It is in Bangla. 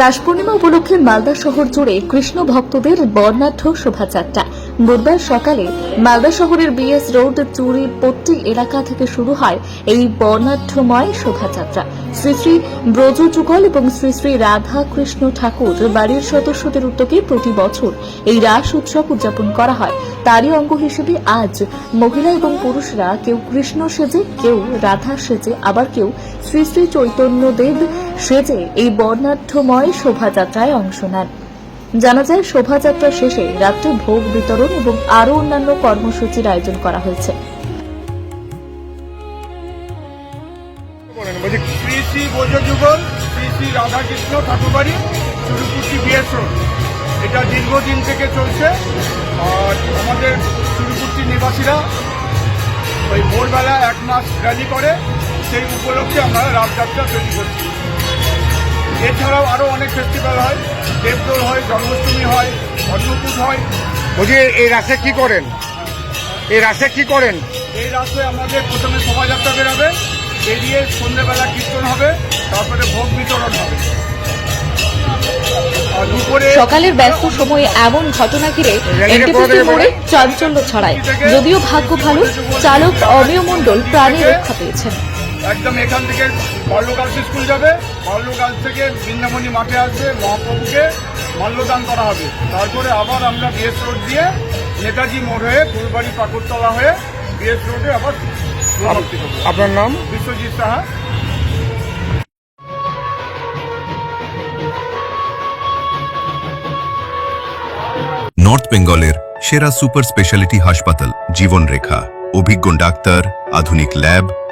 রাস পূর্ণিমা উপলক্ষে মালদা শহর জুড়ে কৃষ্ণ ভক্তদের বর্ণাঢ্য শোভাযাত্রা। বুধবার সকালে মালদা শহরের বিএস রোড, চুরি পট্টি এলাকা থেকে শুরু হয় এই বর্ণাঢ্যময় শোভাযাত্রা। শ্রী শ্রী ব্রজ যুগল এবং শ্রী শ্রী রাধা কৃষ্ণ ঠাকুর বাড়ির সদস্যদের উদ্যোগে প্রতি বছর এই রাস উৎসব উদযাপন করা হয়। তারই অঙ্গ হিসেবে আজ মহিলা এবং পুরুষরা কেউ কৃষ্ণ সেজে, কেউ রাধা সেজে, আবার কেউ শ্রী শ্রী চৈতন্যদেব সেজে এই বর্ণাঢ্যময় শোভাযাত্রায় অংশ নেন। জানা যায়, শোভাযাত্রা শেষে রাত্রে ভোগ বিতরণ এবং আরও অন্যান্য কর্মসূচির আয়োজন করা হয়েছে। শ্রী এটা দীর্ঘদিন থেকে চলছে, আর আমাদের চুরুকুচি নিবাসীরা ওই ভোরবেলা এক মাস র্যালি করে সেই উপলক্ষে আমরা রাতযাত্রা তৈরি করছি। এছাড়াও আরও অনেক ফেস্টিভ্যাল হয়। দেবদোল হয় জন্মাষ্টমী হয় অন্নকূট হয়। বলছি এই রাসে কি করেন? এই রাসে কি করেন? এই রাসে আমাদের প্রথমে শোভাযাত্রা বেরোবে বেরিয়ে সন্ধ্যেবেলা কীর্তন হবে তারপরে ভোগ বিতরণ হবে। সকালের ব্যস্ত সময়ে এমন ঘটনা ঘিরে এনটিপিসি মোড়ে চাঞ্চল্য ছড়ায়। যদিও ভাগ্য ভালো চালক অমিয় মণ্ডল প্রাণে রক্ষা পেয়েছেন। একদম এখান থেকে বাল্যকাল স্কুল যাবে। বাল্যকাল থেকে বৃন্দাবনী মাঠে আসবে মহাপ্রভুকে মাল্যদান করা হবে। তারপরে আবার আমরা বিএস রোড দিয়ে নেতাজি মোড় হয়ে ফুলবাড়ি পাকুরতলা হয়ে বিএস রোডে আবার আপনার নাম? বিশ্বজিৎ সাহা। নর্থ বেঙ্গলের সেরা সুপার স্পেশালিটি হাসপাতাল জীবনরেখা। অভিজ্ঞ ডাক্তার আধুনিক lab